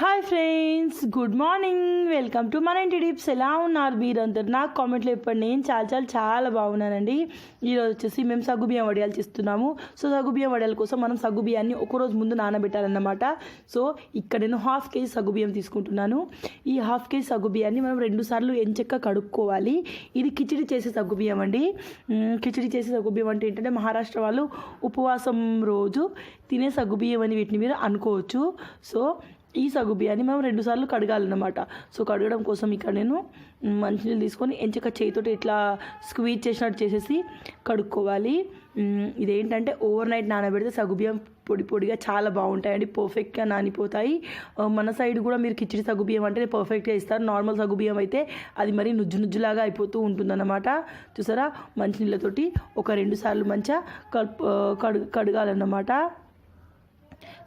Hi friends good morning. Welcome to మన ఇంటి tips. ఎలా ఉన్నారు మీరందరు? నాకు కామెంట్లో ఇప్పటి నేను చాలా చాలా చాలా బాగున్నానండి. ఈరోజు వచ్చేసి మేము సగ్గుబియ్యం వడియాలు చేస్తున్నాము. సో సగ్గుబియ్యం వడియాల కోసం మనం సగ్గుబియ్యాన్ని ఒక ముందు నానబెట్టాలన్నమాట. సో ఇక్కడ నేను హాఫ్ కేజీ సగ్గుబియ్యం తీసుకుంటున్నాను. ఈ హాఫ్ కేజీ సగ్గుబియ్యాన్ని మనం రెండు సార్లు ఎంచక్క కడుక్కోవాలి. ఇది కిచిడి చేసే సగ్గుబియ్యం అండి. కిచిడి చేసే సగ్గుబియ్యం అంటే ఏంటంటే మహారాష్ట్ర వాళ్ళు ఉపవాసం రోజు తినే సగ్గుబియ్యం అని వీటిని మీరు అనుకోవచ్చు. సో ఈ సగ్గు బియ్యాన్ని మనం రెండుసార్లు కడగాలన్నమాట. సో కడగడం కోసం ఇక్కడ నేను మంచినీళ్ళు తీసుకొని ఎంచక చేతితోటి ఇట్లా స్క్వీజ్ చేసినట్టు చేసేసి కడుక్కోవాలి. ఇదేంటంటే ఓవర్ నైట్ నానబెడితే సగ్గుబియ్యం పొడి పొడిగా చాలా బాగుంటాయండి పర్ఫెక్ట్గా నానిపోతాయి. మన సైడ్ కూడా మీరు కిచిడి సగ్గుబియ్యం అంటే పర్ఫెక్ట్గా ఇస్తారు. నార్మల్ సగ్గుబియ్యం అయితే అది మరీ నుజ్జు నుజ్జులాగా అయిపోతూ ఉంటుందన్నమాట. చూసారా? మంచినీళ్ళతోటి ఒక రెండు సార్లు మంచిగా కడుపు కడు కడగాలన్నమాట.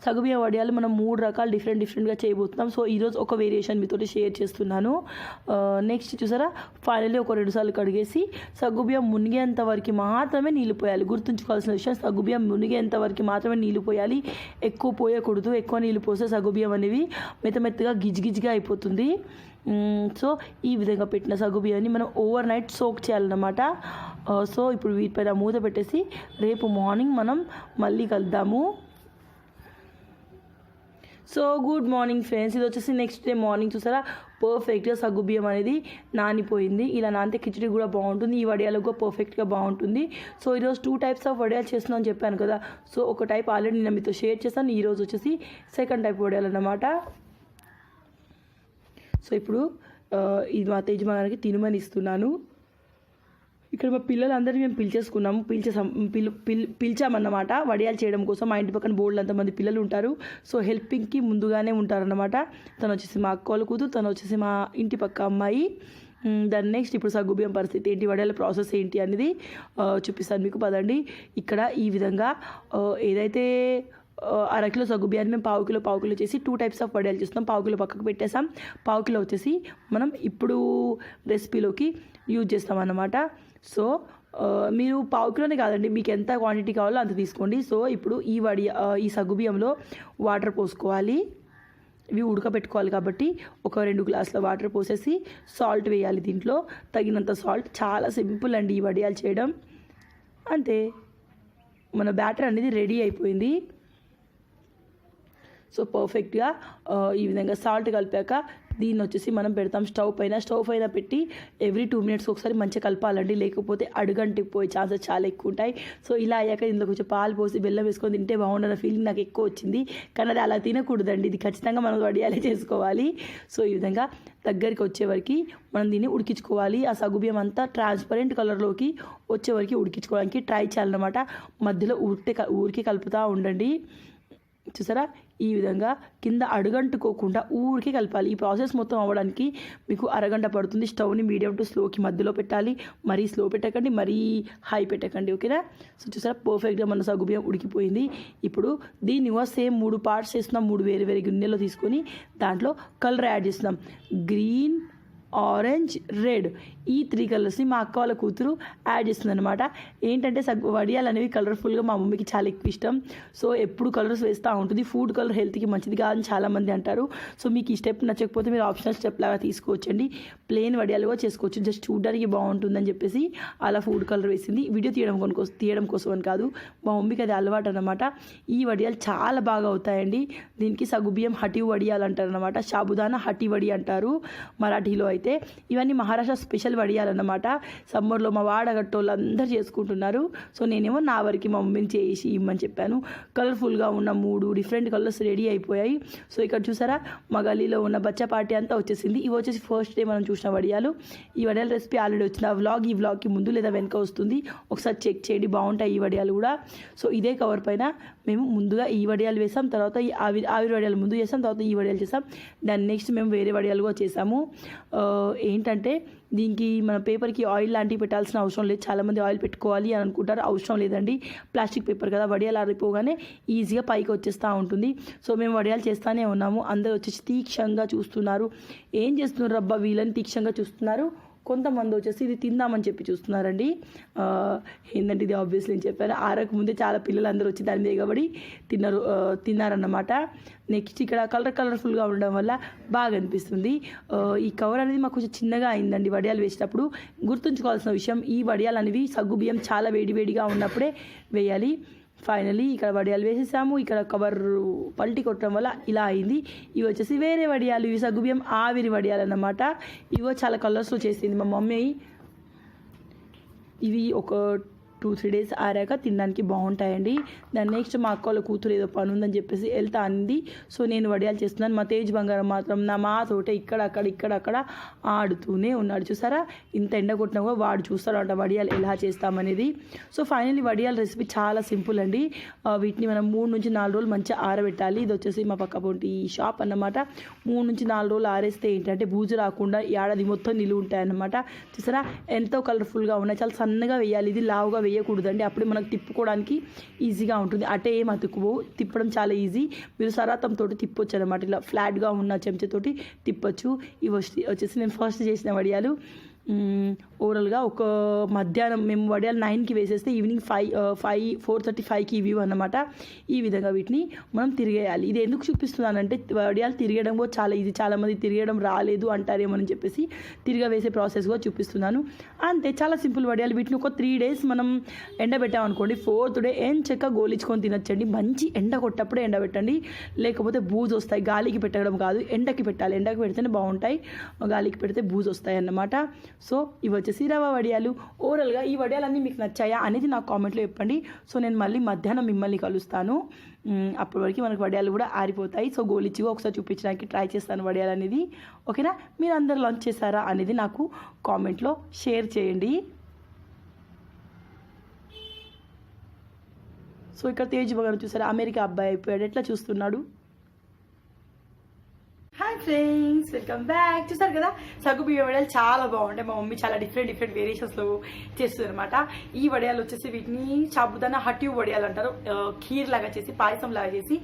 సగుబియ్యం వడియాలు మనం మూడు రకాలు డిఫరెంట్ డిఫరెంట్గా చేయబోతున్నాం. సో ఈరోజు ఒక వేరియేషన్ మీతోటి షేర్ చేస్తున్నాను. Uh, నెక్స్ట్ చూసారా? ఫైనల్లీ ఒక రెండు సార్లు కడిగేసి సగ్గుబియ్యం మునిగేంత వరకు మాత్రమే నీళ్ళు పోయాలి. గుర్తుంచుకోవాల్సిన విషయం సగ్గుబియ్యం మునిగేంత వరకు మాత్రమే నీళ్ళు పోయాలి. ఎక్కువ పోయకూడదు. ఎక్కువ నీళ్ళు పోస్తే సగ్గుబియ్యం అనేవి మెత్త మెత్తగా గిజ్గిజ్గా అయిపోతుంది. Mm, సో ఈ విధంగా పెట్టిన సగ్గుబియ్యాన్ని మనం ఓవర్ నైట్ సోక్ చేయాలన్నమాట. Uh, సో ఇప్పుడు వీటిపైన మూత పెట్టేసి రేపు మార్నింగ్ మనం మళ్ళీ కలుద్దాము. So good morning friends. ఇది వచ్చేసి నెక్స్ట్ డే మార్నింగ్ చూసారా? పర్ఫెక్ట్గా సగ్గుబియ్యం అనేది నానిపోయింది. ఇలా నానితే కిచడి కూడా బాగుంటుంది. ఈ వడియాలకు కూడా పర్ఫెక్ట్గా బాగుంటుంది. సో ఈరోజు టూ టైప్స్ ఆఫ్ వడియాలు చేస్తున్నాను చెప్పాను కదా. సో ఒక టైప్ ఆల్రెడీ నేను మీతో షేర్ చేస్తాను ఈరోజు వచ్చేసి సెకండ్ టైప్ వడియాలు అన్నమాట. సో ఇప్పుడు ఇది మా తేజమానానికి తినమని ఇస్తున్నాను. ఇక్కడ మా పిల్లలందరినీ మేము పిలిచేసుకున్నాము. పిలిచేసాం పిల్ పిల్ పిలిచామన్నమాట. వడియాలు చేయడం కోసం మా ఇంటి పక్కన బోర్డులు అంతమంది పిల్లలు ఉంటారు. సో హెల్పింగ్కి ముందుగానే ఉంటారన్నమాట. తను వచ్చేసి మా అక్క వాళ్ళ కూతురు తను వచ్చేసి మా ఇంటి పక్క అమ్మాయి. దాని నెక్స్ట్ ఇప్పుడు సగ్గుబియ్యం పరిస్థితి ఏంటి వడియాల ప్రాసెస్ ఏంటి అనేది చూపిస్తాను మీకు. పదండి. ఇక్కడ ఈ విధంగా ఏదైతే అరకిలో సగ్గుబియ్యాన్ని మేము పావు కిలో పావు కిలో చేసి టూ టైప్స్ ఆఫ్ వడియాలు చేస్తాం పావు కిలో పక్కకు పెట్టేసాం పావు కిలో వచ్చేసి మనం ఇప్పుడు రెసిపీలోకి యూజ్ చేస్తాం అన్నమాట సో మీరు పావు కిలోనే కాదండి మీకు ఎంత క్వాంటిటీ కావాలో అంత తీసుకోండి. సో ఇప్పుడు ఈ వడి ఈ సగ్గు బియ్యంలో వాటర్ పోసుకోవాలి. ఇవి ఉడకబెట్టుకోవాలి కాబట్టి ఒక రెండు గ్లాసుల వాటర్ పోసేసి సాల్ట్ వేయాలి దీంట్లో. తగినంత సాల్ట్ చాలా సింపుల్ అండి ఈ వడియాలు చేయడం. అంతే. మన బ్యాటర్ అనేది రెడీ అయిపోయింది. సో పర్ఫెక్ట్గా ఈ విధంగా సాల్ట్ కలిపాక దీన్ని వచ్చేసి మనం పెడతాం స్టవ్ పైన. స్టవ్ పైన పెట్టి ఎవ్రీ టూ మినిట్స్ ఒకసారి మంచిగా కలపాలండి. లేకపోతే అడుగంటికి పోయే ఛాన్సెస్ చాలా ఎక్కువ ఉంటాయి సో ఇలా అయ్యాక ఇందులో కొంచెం పాలు పోసి బెల్లం వేసుకొని తింటే బాగుండన్న ఫీలింగ్ నాకు ఎక్కువ వచ్చింది. కానీ అది అలా తినకూడదండి. ఇది ఖచ్చితంగా మనం వడియాలే చేసుకోవాలి. సో ఈ విధంగా దగ్గరికి వచ్చేవరకు మనం దీన్ని ఉడికించుకోవాలి. ఆ సగుబియ్యం అంతా ట్రాన్స్పరెంట్ కలర్లోకి వచ్చేవరకు ఉడికించుకోవడానికి ట్రై చేయాలన్నమాట. మధ్యలో ఊరికే ఊరికే కలుపుతూ ఉండండి. చూసారా? ఈ విధంగా కింద అడుగంటుకోకుండా ఊరికే కలపాలి. ఈ ప్రాసెస్ మొత్తం అవ్వడానికి మీకు అరగంట పడుతుంది. స్టవ్ని మీడియం టు స్లోకి మధ్యలో పెట్టాలి. మరీ స్లో పెట్టకండి మరీ హై పెట్టకండి. ఓకేనా? సో చూసారా? పర్ఫెక్ట్గా మన సగుబియ్యం ఉడికిపోయింది. ఇప్పుడు దీన్ని సేమ్ మూడు పార్ట్స్ చేస్తున్నాం మూడు వేరే వేరే గిన్నెలో తీసుకొని దాంట్లో కలర్ యాడ్ చేస్తున్నాం. Green orange red. ఈ త్రీ కలర్స్ని మా అక్క వాళ్ళ కూతురు యాడ్ చేస్తుంది అనమాట ఏంటంటే సగ్ వడియాలు అనేవి కలర్ఫుల్గా మా మమ్మీకి చాలా ఎక్కువ ఇష్టం. సో ఎప్పుడు కలర్స్ వేస్తూ ఉంటుంది. ఫుడ్ కలర్ హెల్త్కి మంచిది కాదని చాలామంది అంటారు. సో మీకు ఈ స్టెప్ నచ్చకపోతే మీరు ఆప్షనల్ స్టెప్ లాగా తీసుకోవచ్చండి. ప్లెయిన్ వడియాలు కూడా చేసుకోవచ్చు. జస్ట్ చూడడానికి బాగుంటుందని చెప్పేసి అలా ఫుడ్ కలర్ వేసింది. వీడియో తీయడం కొనుక్కో తీయడం కోసం అని కాదు. మా మమ్మీకి అది అలవాటు అనమాట ఈ వడియాలు చాలా బాగా అవుతాయండి. దీనికి సగుబియ్యం హటి వడియాలు అంటారు అనమాట సాబుదానా హటి వడి అంటారు మరాఠీలో అయితే. అయితే ఇవన్నీ మహారాష్ట్ర స్పెషల్ వడియాలన్నమాట. సమ్మర్లో మా వాడగట్టోళ్ళు అందరు చేసుకుంటున్నారు. సో నేనేమో నా వరకు మా మమ్మీని చేసి ఇమ్మని చెప్పాను. కలర్ఫుల్గా ఉన్న మూడు డిఫరెంట్ కలర్స్ రెడీ అయిపోయాయి. సో ఇక్కడ చూసారా? మా గలీలో ఉన్న బచ్చ పార్టీ అంతా వచ్చేసింది. ఇవి వచ్చేసి ఫస్ట్ డే మనం చూసిన వడియాలు. ఈ వడియాల రెసిపీ ఆల్రెడీ వచ్చింది. ఆ వ్లాగ్ ఈ వ్లాగ్కి ముందు లేదా వెనక వస్తుంది. ఒకసారి చెక్ చేయండి. బాగుంటాయి ఈ వడియాలు కూడా. సో ఇదే కవర్ పైన మేము ముందుగా ఈ వడియాలు వేసాం. తర్వాత ఈ ఆవిరి ఆవిరి వడియాలు ముందు చేసాం తర్వాత ఈ వడియాలు చేసాం. దాన్ని నెక్స్ట్ మేము వేరే వడియాలు కూడా చేసాము. ఏంటంటే దీనికి మన పేపర్కి ఆయిల్ లాంటివి పెట్టాల్సిన అవసరం లేదు. చాలామంది ఆయిల్ పెట్టుకోవాలి అని అనుకుంటారు. అవసరం లేదండి. ప్లాస్టిక్ పేపర్ కదా వడియాలు ఆరిపోగానే ఈజీగా పైకి వచ్చేస్తూ ఉంటుంది. సో మేము వడియాలు చేస్తూనే ఉన్నాము. అందరూ వచ్చేసి తీక్షంగా చూస్తున్నారు. ఏం చేస్తున్నారు రబ్బా వీళ్ళని తీక్షంగా చూస్తున్నారు? కొంతమంది వచ్చేసి ఇది తిందామని చెప్పి చూస్తున్నారండి. ఏంటంటే ఇది ఆబ్వియస్లీ నేను చెప్పాను. ఆరకు ముందే చాలా పిల్లలందరూ వచ్చి దాని మీద ఎగబడి తిన్నారు తిన్నారన్నమాట. నెక్స్ట్ ఇక్కడ కలర్ కలర్ఫుల్గా ఉండడం వల్ల బాగా అనిపిస్తుంది. ఈ కవర్ అనేది మాకు కొంచెం చిన్నగా అయిందండి వడియాలు వేసేటప్పుడు. గుర్తుంచుకోవాల్సిన విషయం ఈ వడియాలు అనేవి సగ్గు బియ్యం చాలా వేడి వేడిగా ఉన్నప్పుడే వేయాలి. ఫైనలీ ఇక్కడ వడియాలు వేసేసాము. ఇక్కడ కవర్ పల్టీ కొట్టడం వల్ల ఇలా అయింది. ఇవి వచ్చేసి వేరే వడియాలు. ఇవి సగ్గుబియ్యం ఆవిరి వడియాలు అన్నమాట. ఇవో చాలా కలర్స్లో చేసింది మా మమ్మీ. ఇవి ఒక టూ త్రీ డేస్ ఆరాక తినడానికి బాగుంటాయండి. దాని నెక్స్ట్ మా అక్క వాళ్ళ కూతురు ఏదో పని ఉందని చెప్పేసి వెళ్తా అంది. సో నేను వడియాలు చేస్తున్నాను. మా తేజ్ బంగారం మాత్రం నా మా తోటే ఇక్కడ అక్కడ ఇక్కడ అక్కడ ఆడుతూనే ఉన్నాడు. చూసారా? ఇంత ఎండ కొట్టినా కూడా వాడు చూస్తాడంట వడియాలు ఎలా చేస్తామనేది. సో ఫైనల్లీ వడియాల రెసిపీ చాలా సింపుల్ అండి. వీటిని మనం మూడు నుంచి నాలుగు రోజులు మంచిగా ఆరబెట్టాలి. ఇది వచ్చేసి మా పక్క పొంటి షాప్ అన్నమాట. మూడు నుంచి నాలుగు రోజులు ఆరేస్తే ఏంటంటే బూజు రాకుండా ఈ ఏడాది మొత్తం నిలువ ఉంటాయి అన్నమాట చూసారా? ఎంతో కలర్ఫుల్గా ఉన్నాయి. చాలా సన్నగా వేయాలి. ఇది లావుగా వేయకూడదండి. అప్పుడే మనకు తిప్పుకోవడానికి ఈజీగా ఉంటుంది. అటే ఏం అతుక్కుపోవు. తిప్పడం చాలా ఈజీ. మీరు సరాతంతో తిప్పొచ్చు అనమాట ఇలా ఫ్లాట్గా ఉన్న చెంచాతోటి తిప్పొచ్చు. ఇవి వచ్చి- వచ్చేసి నేను ఫస్ట్ చేసిన వడియాలు. ఓవరాల్గా ఒక మధ్యాహ్నం మేము వడియాలు నైన్కి వేసేస్తే evening five five four thirty ఫైవ్కి ఇవి అనమాట ఈ విధంగా వీటిని మనం తిరిగేయాలి. ఇది ఎందుకు చూపిస్తున్నానంటే వడియాలు తిరగడం కూడా చాలా ఇది చాలామంది తిరగడం రాలేదు అంటారేమో అని చెప్పేసి తిరగవేసే ప్రాసెస్ కూడా చూపిస్తున్నాను. అంతే చాలా సింపుల్ వడియాలు. వీటిని ఒక త్రీ డేస్ మనం ఎండబెట్టామనుకోండి ఫోర్త్ డే ఏం చెక్క గోలించుకొని తినొచ్చండి. మంచి ఎండ కొట్టప్పుడే ఎండబెట్టండి లేకపోతే బూజు వస్తాయి. గాలికి పెట్టడం కాదు. ఎండకి పెట్టాలి. ఎండకి పెడితేనే బాగుంటాయి. గాలికి పెడితే బూజు వస్తాయి అన్నమాట. సో ఇవి వచ్చేసి రవ వడియాలు ఓవరాల్గా ఈ వడియాలన్నీ మీకు నచ్చాయా అనేది నాకు కామెంట్లో చెప్పండి. సో నేను మళ్ళీ మధ్యాహ్నం మిమ్మల్ని కలుస్తాను. అప్పటి వరకు మనకు వడియాలు కూడా ఆరిపోతాయి. సో గోలిచ్చిగా ఒకసారి చూపించడానికి ట్రై చేస్తాను వడియాలు అనేది. ఓకేనా? మీరు అందరు లంచ్ చేశారా అనేది నాకు కామెంట్లో షేర్ చేయండి. సో ఇక్కడ తేజ్ బగారు చూసారా? అమెరికా అబ్బాయి అయిపోయాడు. ఎట్లా చూస్తున్నాడు? హాయ్ ఫ్రెండ్స్ వెల్కమ్ బ్యాక్ చూసారు కదా? సగ్గు బియ్యం వడియాలు చాలా బాగుంటాయి. మా మమ్మీ చాలా డిఫరెంట్ డిఫరెంట్ వేరియేషన్స్లో చేస్తుంది అనమాట ఈ వడియాలు వచ్చేసి వీటిని సాబుదానా హట్యూ వడియాలు అంటారు. ఖీర్ లాగా చేసి పాయసం లాగా చేసి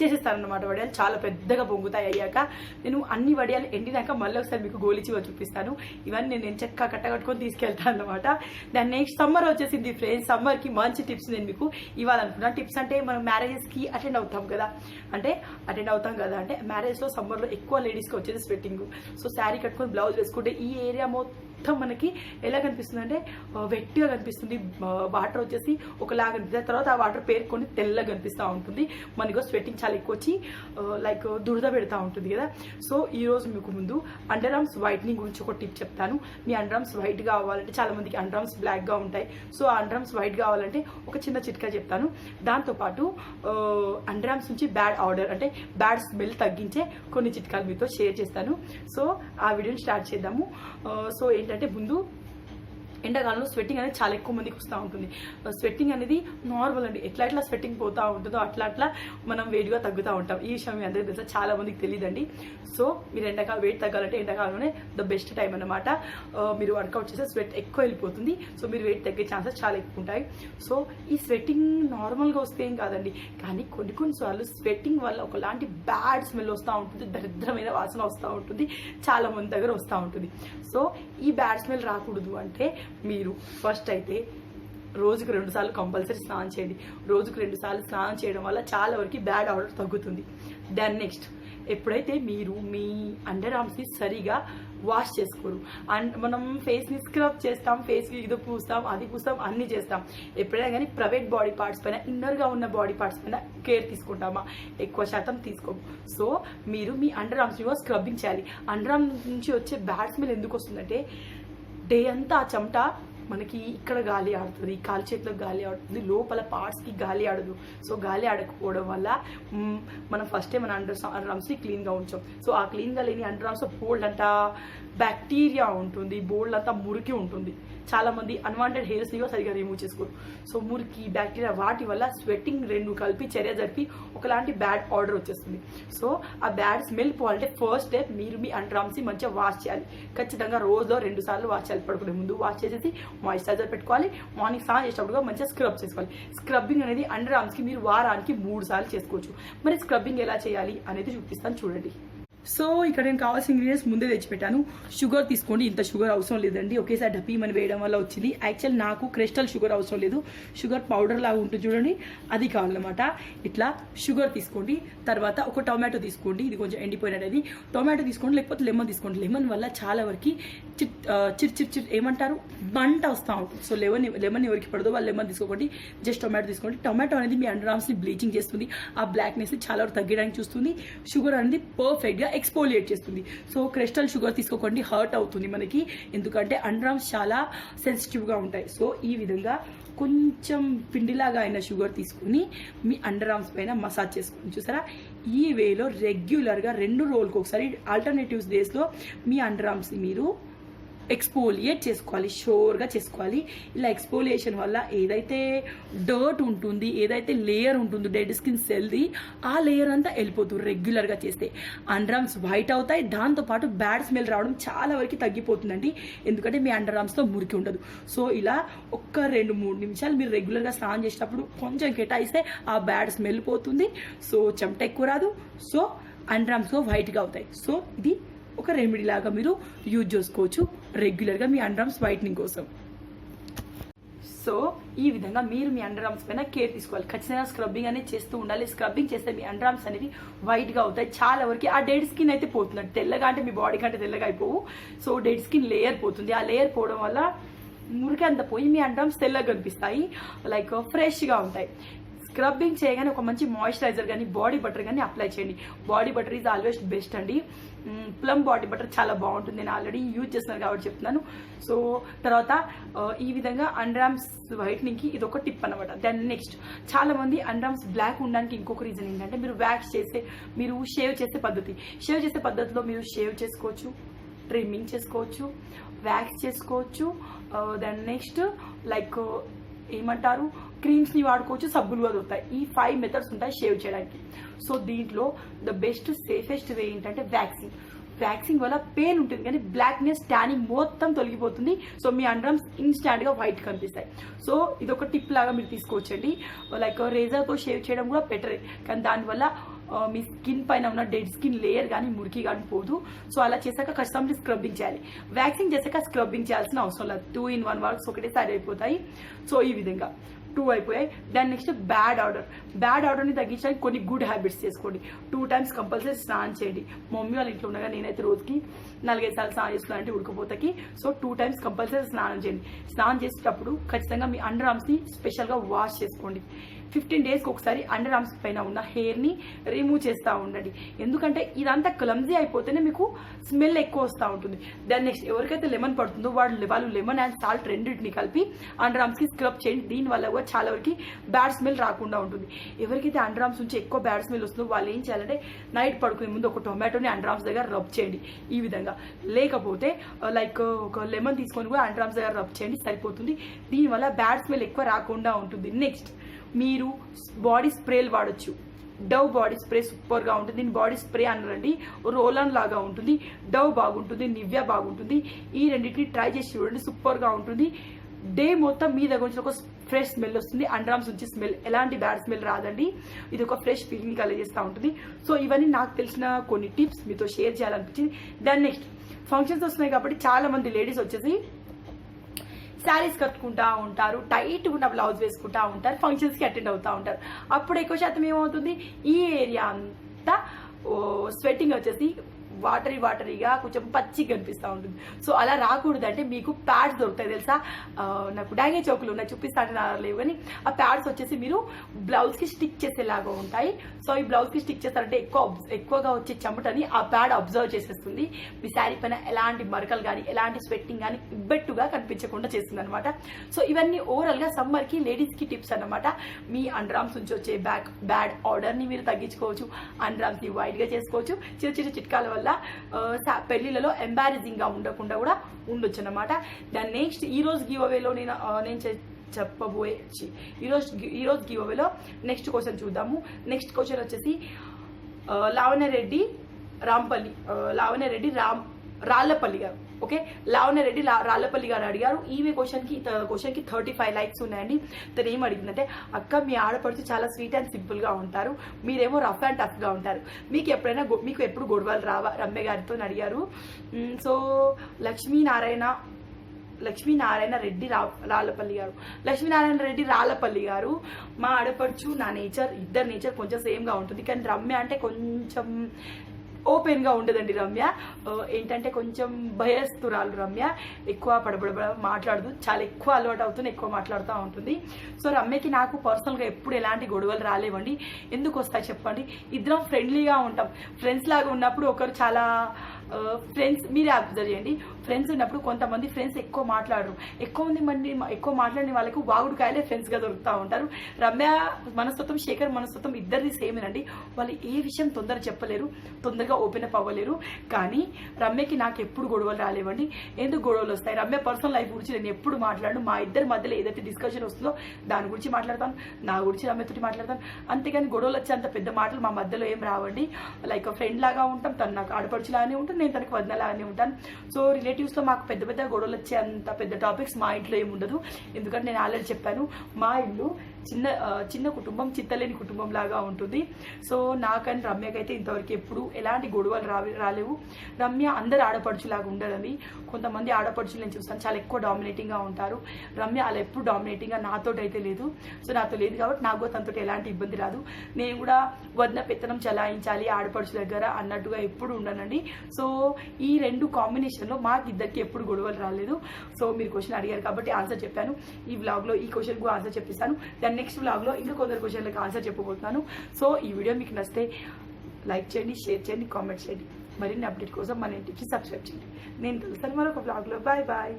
చేసేస్తారనమాట వడియాలు. చాలా పెద్దగా పొంగుతాయి అయ్యాక. నేను అన్ని వడియాలు ఎండినాక మళ్ళీ ఒకసారి మీకు గోలిచి చూపిస్తాను. ఇవన్నీ నేను చెక్క కట్టగట్టుకొని తీసుకెళ్తాను అనమాట దాని నెక్స్ట్ సమ్మర్ వచ్చేసింది ఫ్రెండ్స్ సమ్మర్కి మంచి టిప్స్ నేను మీకు ఇవ్వాలనుకున్నాను టిప్స్ అంటే మనం మ్యారేజెస్కి అటెండ్ అవుతాం కదా? అంటే అటెండ్ అవుతాం కదా? అంటే మ్యారేజ్లో సమ్మర్లో ఎక్కువ లేడీస్కి వచ్చేది స్వెట్టింగ్ సో శారీ కట్టుకొని బ్లౌజ్ వేసుకుంటే ఈ ఏరియా మొత్తం మొత్తం మనకి ఎలా కనిపిస్తుంది అంటే వెట్టిగా కనిపిస్తుంది. వాటర్ వచ్చేసి ఒకలాగా కనిపిస్తుంది. తర్వాత ఆ వాటర్ పేరుకొని తెల్లగా కనిపిస్తూ ఉంటుంది. మనకు స్వెట్టింగ్ చాలా ఎక్కువ వచ్చి లైక్ దురద పెడతా ఉంటుంది కదా. సో ఈ రోజు మీకు ముందు అండర్ ఆర్మ్స్ వైట్నింగ్ గురించి ఒక టిప్ చెప్తాను. మీ అండర్ ఆర్మ్స్ వైట్ కావాలంటే చాలా మందికి అండర్ ఆర్మ్స్ బ్లాక్గా ఉంటాయి. సో అండర్ ఆర్మ్స్ వైట్ కావాలంటే ఒక చిన్న చిట్కా చెప్తాను. దాంతోపాటు అండర్ ఆర్మ్స్ నుంచి బ్యాడ్ ఆర్డర్ అంటే బ్యాడ్ స్మెల్ తగ్గించే కొన్ని చిట్కాలు మీతో షేర్ చేస్తాను. సో ఆ వీడియోని స్టార్ట్ చేద్దాము. సో ఏంటంటే ముందు ఎండాకాలంలో స్వెట్టింగ్ అనేది చాలా ఎక్కువ మందికి వస్తూ ఉంటుంది. Uh, స్వెట్టింగ్ అనేది నార్మల్ అండి. ఎట్లా ఎట్లా స్వెట్టింగ్ పోతూ ఉంటుందో అట్లా అట్లా మనం వేడిగా తగ్గుతూ ఉంటాం. ఈ విషయం మీ అందరికీ తెలుసా చాలా మందికి తెలియదండి సో మీరు ఎండాకాలం వెయిట్ తగ్గాలంటే ఎండాకాలంలోనే ద బెస్ట్ టైం అనమాట మీరు వర్కౌట్ చేస్తే స్వెట్ ఎక్కువ వెళ్ళిపోతుంది. సో మీరు వెయిట్ తగ్గే ఛాన్సెస్ చాలా ఎక్కువ ఉంటాయి. సో ఈ స్వెట్టింగ్ నార్మల్గా వస్తే ఏం కాదండి. కానీ కొన్ని కొన్నిసార్లు స్వెట్టింగ్ వల్ల ఒకలాంటి బ్యాడ్ స్మెల్ వస్తూ ఉంటుంది. దరిద్రమైన వాసన వస్తూ ఉంటుంది. చాలా మంది దగ్గర వస్తూ ఉంటుంది. సో ఈ బ్యాడ్ స్మెల్ రాకూడదు అంటే మీరు ఫస్ట్ అయితే రోజుకు రెండు సార్లు కంపల్సరీ స్నానం చేయండి. రోజుకు రెండు సార్లు స్నానం చేయడం వల్ల చాలా వరకు బ్యాడ్ ఆర్డర్ తగ్గుతుంది. దాని నెక్స్ట్ ఎప్పుడైతే మీరు మీ అండర్ ఆర్మ్స్ని సరిగా వాష్ చేసుకోరు. అండ్ మనం ఫేస్ని స్క్రబ్ చేస్తాం ఫేస్కి ఇది పూస్తాం అది పూస్తాం అన్ని చేస్తాం. ఎప్పుడైనా కానీ ప్రైవేట్ బాడీ పార్ట్స్ పైన ఇన్నర్గా ఉన్న బాడీ పార్ట్స్ పైన కేర్ తీసుకుంటామా? ఎక్కువ శాతం తీసుకోము. సో మీరు మీ అండర్ ఆర్మ్స్ని కూడా స్క్రబ్బింగ్ చేయాలి. అండర్ ఆర్మ్స్ నుంచి వచ్చే బ్యాడ్ స్మెల్ ఎందుకు వస్తుందంటే డే అంతా ఆ చెమట మనకి ఇక్కడ గాలి ఆడుతుంది కాలు చేతిలో గాలి ఆడుతుంది లోపల పార్ట్స్కి గాలి ఆడదు. సో గాలి ఆడకపోవడం వల్ల మనం మనం టైం మన అండర్ అండర్ ఆర్మ్స్ని క్లీన్గా ఉంచాం. సో ఆ క్లీన్గా లేని అండర్ ఆర్మ్స్ హోల్డ్ అంట బ్యాక్టీరియా ఉంటుంది బోల్డ్ అంతా మురికి ఉంటుంది. చాలా మంది అన్వాంటెడ్ హెయిర్స్ని కూడా సరిగా రిమూవ్ చేసుకోరు. సో మురికి బ్యాక్టీరియా వాటి వల్ల స్వెట్టింగ్ రెండు కలిపి చర్య జరిపి ఒకలాంటి బ్యాడ్ ఆర్డర్ వచ్చేస్తుంది. సో ఆ బ్యాడ్ స్మెల్ పోవాలంటే ఫస్ట్ స్టెప్ మీరు మీ అండర్ మంచిగా వాష్ చేయాలి. ఖచ్చితంగా రోజులో రెండు సార్లు వాష్ చేయాలి. పడుకునే ముందు వాష్ చేసేసి మాయిశ్చరైజర్ పెట్టుకోవాలి. మార్నింగ్ స్నానం చేసేటప్పుడు మంచిగా స్క్రబ్ చేసుకోవాలి. స్క్రబ్బింగ్ అనేది అండర్ ఆర్మ్స్కి మీరు వారానికి మూడు సార్లు చేసుకోవచ్చు. మరి స్క్రబ్బింగ్ ఎలా చేయాలి అనేది చూపిస్తాను చూడండి. సో ఇక్కడ నేను కావాల్సిన ఇంగ్రీడియంట్స్ ముందే తెచ్చిపెట్టాను. షుగర్ తీసుకోండి ఇంత షుగర్ అవసరం లేదండి. ఒకేసారి డబ్బీమని వేయడం వల్ల వచ్చింది. యాక్చువల్ నాకు క్రిస్టల్ షుగర్ అవసరం లేదు. షుగర్ పౌడర్ లాగా ఉంటుంది చూడండి. అది కావాలన్నమాట. ఇట్లా షుగర్ తీసుకోండి. తర్వాత ఒక టొమాటో తీసుకోండి. ఇది కొంచెం ఎండిపోయినది టొమాటో తీసుకోండి లేకపోతే లెమన్ తీసుకోండి. లెమన్ వల్ల చాలా వరకు చిట్ చిట్ చిట్ చిట్ ఏమంటారు? మంట వస్తూ ఉంటుంది. సో లెమన్ లెమన్ ఎవరికి పడదో వాళ్ళు లెమన్ తీసుకోకండి. జస్ట్ టొమాటో తీసుకోండి. టొమాటో అనేది మీ అండర్ ఆర్మ్స్ని బ్లీచింగ్ చేస్తుంది. ఆ బ్లాక్నెస్ చాలా వరకు తగ్గడానికి చూస్తుంది. షుగర్ అనేది పర్ఫెక్ట్గా ఎక్స్పోలియేట్ చేస్తుంది. సో క్రిస్టల్ షుగర్ తీసుకోకండి హర్ట్ అవుతుంది మనకి. ఎందుకంటే అండ్రామ్స్ చాలా సెన్సిటివ్గా ఉంటాయి. సో ఈ విధంగా కొంచెం పిండిలాగా అయిన షుగర్ తీసుకుని మీ అండర్ ఆర్మ్స్ పైన మసాజ్ చేసుకోండి. చూసారా? ఈ వేలో రెగ్యులర్గా రెండు రోజులకు ఒకసారి ఆల్టర్నేటివ్స్ డేస్లో మీ అండర్ ఆర్మ్స్ని మీరు ఎక్స్పోలియేట్ చేసుకోవాలి షోర్గా చేసుకోవాలి. ఇలా ఎక్స్పోలియేషన్ వల్ల ఏదైతే డర్ట్ ఉంటుంది ఏదైతే లేయర్ ఉంటుందో డెడ్ స్కిన్ సెల్ది ఆ లేయర్ అంతా వెళ్ళిపోతుంది రెగ్యులర్గా చేస్తే. అండర్ ఆర్మ్స్ వైట్ అవుతాయి దాంతోపాటు బ్యాడ్ స్మెల్ రావడం చాలా వరకు తగ్గిపోతుందండి. ఎందుకంటే మీ అండర్ ఆర్మ్స్తో మురికి ఉండదు. సో ఇలా ఒక్క రెండు మూడు నిమిషాలు మీరు రెగ్యులర్గా స్నానం చేసేటప్పుడు కొంచెం కేటాయిస్తే ఆ బ్యాడ్ స్మెల్ పోతుంది. సో చెమట ఎక్కువ రాదు. సో అండర్ ఆర్మ్స్ వైట్గా అవుతాయి. సో ఇది ఒక రెమెడీ లాగా మీరు యూజ్ చేసుకోవచ్చు రెగ్యులర్గా మీ అండర్ ఆర్మ్స్ వైట్నింగ్ కోసం. సో ఈ విధంగా మీరు మీ అండర్ ఆర్మ్స్ పైన కేర్ తీసుకోవాలి. ఖచ్చితంగా స్క్రబ్బింగ్ అనేది చేస్తూ ఉండాలి. స్క్రబ్బింగ్ చేస్తే మీ అండర్ ఆర్మ్స్ అనేవి వైట్గా అవుతాయి. చాలా వరకు ఆ డెడ్ స్కిన్ అయితే పోతుంది. తెల్లగా అంటే మీ బాడీ కంటే తెల్లగా అయిపోవు. సో డెడ్ స్కిన్ లేయర్ పోతుంది. ఆ లేయర్ పోవడం వల్ల మురికి అంత పోయి మీ అండర్ తెల్లగా కనిపిస్తాయి. లైక్ ఫ్రెష్గా ఉంటాయి. స్క్రబ్బింగ్ చేయగానే ఒక మంచి మాయిశ్చరైజర్ కానీ బాడీ బటర్ కానీ అప్లై చేయండి. Body butter is always best అండి. ప్లమ్ బాడీ బటర్ చాలా బాగుంటుంది. నేను ఆల్రెడీ యూజ్ చేస్తున్నాను కాబట్టి చెప్తున్నాను. సో తర్వాత ఈ విధంగా అండ్రామ్స్ వైట్నింగ్కి ఇది ఒక టిప్ అనమాట దెన్ నెక్స్ట్ చాలా మంది అండర్ఆమ్స్ బ్లాక్ ఉండడానికి ఇంకొక రీజన్ ఏంటంటే మీరు వ్యాక్స్ చేసే మీరు షేవ్ చేసే పద్ధతి. షేవ్ చేసే పద్ధతిలో మీరు షేవ్ చేసుకోవచ్చు ట్రిమ్మింగ్ చేసుకోవచ్చు వ్యాక్స్ చేసుకోవచ్చు. దెన్ నెక్స్ట్ లైక్ ఏమంటారు? క్రీమ్స్ని వాడుకోవచ్చు సబ్బులు అది వస్తాయి. ఈ ఫైవ్ మెథడ్స్ ఉంటాయి షేవ్ చేయడానికి. సో దీంట్లో ద బెస్ట్ సేఫెస్ట్ వే ఏంటంటే వ్యాక్సిన్ వ్యాక్సింగ్ వల్ల పెయిన్ ఉంటుంది కానీ బ్లాక్నెస్ ట్యానింగ్ మొత్తం తొలగిపోతుంది. సో మీ అండర్మ్స్ ఇన్స్టాంట్గా వైట్ కనిపిస్తాయి. సో ఇది ఒక టిప్ లాగా మీరు తీసుకోవచ్చండి. లైక్ రేజర్తో షేవ్ చేయడం కూడా బెటరే కానీ దానివల్ల మీ స్కిన్ పైన ఉన్న డెడ్ స్కిన్ లేయర్ కానీ మురికి కానీ పోదు. సో అలా చేశాక ఖచ్చితంగా స్క్రబ్బింగ్ చేయాలి. వ్యాక్సింగ్ చేశాక స్క్రబ్బింగ్ చేయాల్సిన అవసరం లేదు. టూ ఇన్ వన్ వర్క్స్ ఒకటేసారి అయిపోతాయి. సో ఈ విధంగా. టూ అయిపోయాయి దాని నెక్స్ట్ బ్యాడ్ ఆర్డర్ బ్యాడ్ ఆర్డర్ని తగ్గించడానికి కొన్ని గుడ్ హ్యాబిట్స్ చేసుకోండి. టూ టైమ్స్ కంపల్సరీ స్నానం చేయండి. మమ్మీ వాళ్ళ ఇంట్లో ఉండగా నేనైతే రోజుకి నాలుగైదు సార్లు స్నానం చేస్తున్నాను అంటే ఉడకపోతకి. సో టూ టైమ్స్ కంపల్సరీ స్నానం చేయండి. స్నానం చేసేటప్పుడు ఖచ్చితంగా మీ అండర్ ఆర్మ్స్ని స్పెషల్గా వాష్ చేసుకోండి. ఫిఫ్టీన్ డేస్కి ఒకసారి అండర్ ఆర్మ్స్ పైన ఉన్న హెయిర్ని రిమూవ్ చేస్తూ ఉండండి. ఎందుకంటే ఇదంతా క్లమ్జీ అయిపోతేనే మీకు స్మెల్ ఎక్కువ వస్తూ ఉంటుంది. దాని నెక్స్ట్ ఎవరికైతే లెమన్ పడుతుందో వాళ్ళు వాళ్ళు లెమన్ అండ్ సాల్ట్ రెండింటిని కలిపి అండర్ ఆర్మ్స్కి స్క్రబ్ చేయండి. దీనివల్ల కూడా చాలా వరకు బ్యాడ్ స్మెల్ రాకుండా ఉంటుంది. ఎవరికైతే అండర్ ఆర్మ్స్ నుంచి ఎక్కువ బ్యాడ్ స్మెల్ వస్తుందో వాళ్ళు ఏం చేయాలంటే నైట్ పడుకునే ముందు ఒక టొమాటోని అండర్ ఆర్మ్స్ దగ్గర రబ్ చేయండి. ఈ విధంగా. లేకపోతే uh, లైక్ uh, ఒక లెమన్ తీసుకొని కూడా అండర్ ఆర్మ్స్ దగ్గర రబ్ చేయండి. సరిపోతుంది. దీనివల్ల బ్యాడ్ స్మెల్ ఎక్కువ రాకుండా ఉంటుంది. నెక్స్ట్ మీరు బాడీ స్ప్రేలు వాడొచ్చు. డవ్ బాడీ స్ప్రే సూపర్గా ఉంటుంది. దీని బాడీ స్ప్రే అనరండి రోలన్ లాగా ఉంటుంది. డవ్ బాగుంటుంది. నివ్యా బాగుంటుంది. ఈ రెండింటిని ట్రై చేసి చూడండి. సూపర్గా ఉంటుంది. డే మొత్తం మీ దగ్గర నుంచి ఒక ఫ్రెష్ స్మెల్ వస్తుంది. అండ్రామ్స్ నుంచి స్మెల్ ఎలాంటి బ్యాడ్ స్మెల్ రాదండి. ఇది ఒక ఫ్రెష్ ఫీలింగ్ కలిగేస్తూ ఉంటుంది. సో ఇవన్నీ నాకు తెలిసిన కొన్ని టిప్స్ మీతో షేర్ చేయాలనిపించింది. దాని నెక్స్ట్ ఫంక్షన్స్ వస్తున్నాయి కాబట్టి చాలా మంది లేడీస్ వచ్చేసి శారీస్ కట్టుకుంటా ఉంటారు టైట్ ఉన్న బ్లౌజ్ వేసుకుంటా ఉంటారు ఫంక్షన్స్కి అటెండ్ అవుతూ ఉంటారు. అప్పుడు ఎక్కువ శాతం ఏమవుతుంది? ఈ ఏరియా అంతా స్వెట్టింగ్ వచ్చేసి వాటరీ వాటరీగా కొంచెం పచ్చి కనిపిస్తూ ఉంటుంది. సో అలా రాకూడదు అంటే మీకు ప్యాడ్స్ దొరుకుతాయి తెలుసా? నాకు డాంగే చౌకులు ఉన్నాయి చూపిస్తాను నా లేవు కానీ ఆ ప్యాడ్స్ వచ్చేసి మీరు బ్లౌజ్కి స్టిక్ చేసేలాగా ఉంటాయి. సో ఈ బ్లౌజ్కి స్టిక్ చేస్తారంటే ఎక్కువ ఎక్కువగా వచ్చే చెమటని ఆ ప్యాడ్ అబ్జర్వ్ చేసేస్తుంది. మీ శారీ పైన ఎలాంటి మరకలు కానీ ఎలాంటి స్వెట్టింగ్ కానీ ఇబ్బెట్టుగా కనిపించకుండా చేస్తుంది అనమాట సో ఇవన్నీ ఓవరాల్గా సమ్మర్కి లేడీస్కి టిప్స్ అన్నమాట. మీ అండర్ నుంచి వచ్చే బ్యాక్ బ్యాడ్ ఆర్డర్ని మీరు తగ్గించుకోవచ్చు. అండర్ ఆర్మ్స్ని వైట్గా చేసుకోవచ్చు. చిన్న చిన్న చిట్కాల వల్ల కూడా పెళ్ళిలలో పెళ్ళిళ్ళలో ఎంబారసింగ్గా ఉండకుండా కూడా ఉండొచ్చు అనమాట దాని నెక్స్ట్ ఈ రోజు గివ్ అవేలో నేను నేను చెప్పబోయే ఈరోజు ఈరోజు గివ్ అవేలో నెక్స్ట్ క్వశ్చన్ చూద్దాము. నెక్స్ట్ క్వశ్చన్ వచ్చేసి లావణ్య రెడ్డి రాంపల్లి లావణ్య రెడ్డి రామ్ రాళ్ళపల్లి గారు ఓకే? లావణ్య రెడ్డి లా- రాళ్ళపల్లి గారు అడిగారు. ఈమె క్వశ్చన్కి క్వశ్చన్కి థర్టీ ఫైవ్ లైక్స్ ఉన్నాయండి తను ఏం అడిగిందంటే అక్క మీ ఆడపడుచు చాలా స్వీట్ అండ్ సింపుల్గా ఉంటారు. మీరేమో రఫ్ అండ్ టఫ్గా ఉంటారు. మీకు ఎప్పుడైనా మీకు ఎప్పుడు గొడవలు రావా రమ్య గారితో? అడిగారు. సో లక్ష్మీనారాయణ లక్ష్మీనారాయణ రెడ్డి రా రాళ్ళపల్లి గారు. లక్ష్మీనారాయణ రెడ్డి రాళ్ళపల్లి గారు మా ఆడపడుచు నా నేచర్ ఇద్దరు నేచర్ కొంచెం సేమ్గా ఉంటుంది. కానీ రమ్య అంటే కొంచెం ఓపెన్గా ఉండదండి రమ్య. ఏంటంటే కొంచెం భయస్తురాలు రమ్య. ఎక్కువ పడబడ మాట్లాడదు. చాలా ఎక్కువ అలవాటు అవుతుంది ఎక్కువ మాట్లాడుతూ ఉంటుంది. సో రమ్యకి నాకు పర్సనల్గా ఎప్పుడు ఎలాంటి గొడవలు రాలేవండి. ఎందుకు వస్తాయి చెప్పండి? ఇద్దరం ఫ్రెండ్లీగా ఉంటాం. ఫ్రెండ్స్ లాగా ఉన్నప్పుడు ఒకరు చాలా ఫ్రెండ్స్ మీరే అబ్జర్వ్ చేయండి. ఫ్రెండ్స్ ఉన్నప్పుడు కొంతమంది ఫ్రెండ్స్ ఎక్కువ మాట్లాడరు. ఎక్కువ మంది మంది ఎక్కువ మాట్లాడిన వాళ్ళకు వాగుడుకాయలే ఫ్రెండ్స్గా దొరుకుతూ ఉంటారు. రమ్య మనస్తత్వం శేఖర్ మనస్తత్వం ఇద్దరిది సేమేనండి వాళ్ళు ఏ విషయం తొందర చెప్పలేరు తొందరగా ఓపెన్ అప్ అవ్వలేరు. కానీ రమ్యకి నాకు ఎప్పుడు గొడవలు రాలేవండి. ఎందుకు గొడవలు వస్తాయి? రమ్య పర్సనల్ లైఫ్ గురించి నేను ఎప్పుడు మాట్లాడను. మా ఇద్దరి మధ్యలో ఏదైతే డిస్కషన్ వస్తుందో దాని గురించి మాట్లాడతాను. నా గురించి రమ్యతోటి మాట్లాడతాను. అంతేగాని గొడవలు వచ్చే అంత పెద్ద మాటలు మా మధ్యలో ఏం రావండి. లైక్ ఫ్రెండ్ లాగా ఉంటాం తను నాకు ఆడపడుచులాగానే ఉంటుంది. నేను తనకి వదినలాగానే ఉంటాను. సో రిలేటివ్స్లో మాకు పెద్ద పెద్ద గొడవలు వచ్చే అంత పెద్ద టాపిక్స్ మా ఇంట్లో ఏమి ఉండదు ఎందుకంటే నేను ఆల్రెడీ చెప్పాను మా ఇల్లు చిన్న చిన్న కుటుంబం చిత్తలేని కుటుంబం లాగా ఉంటుంది. సో నాకని రమ్యకైతే ఇంతవరకు ఎప్పుడు ఎలాంటి గొడవలు రావి రాలేవు. రమ్య అందరు ఆడపడుచులాగా ఉండదని కొంతమంది ఆడపడుచులు నేను చూస్తాను. చాలా ఎక్కువ డామినేటింగ్గా ఉంటారు. రమ్య అలా ఎప్పుడు డామినేటింగ్గా నాతో అయితే లేదు. సో నాతో లేదు కాబట్టి నాకు తనతో ఎలాంటి ఇబ్బంది రాదు. నేను కూడా వదిన పెత్తనం చలాయించాలి ఆడపడుచు దగ్గర అన్నట్టుగా ఎప్పుడు ఉండనండి. సో ఈ రెండు కాంబినేషన్లో మాకు ఇద్దరికి ఎప్పుడు గొడవలు రాలేదు. సో మీరు క్వశ్చన్ అడిగారు కాబట్టి ఆన్సర్ చెప్పాను. ఈ బ్లాగ్లో ఈ క్వశ్చన్కు ఆన్సర్ చెప్పిస్తాను. దాని నెక్స్ట్ వ్లాగ్లో ఇంకా కొందరు క్వశ్చన్లకు ఆన్సర్ చెప్పబోతున్నాను. సో ఈ వీడియో మీకు నచ్చితే లైక్ చేయండి షేర్ చేయండి కామెంట్ చేయండి. మరిన్ని అప్డేట్ కోసం మన ఇంటికి సబ్స్క్రైబ్ చేయండి. నేను కలుస్తాను మరొక బ్లాగ్లో బాయ్ బాయ్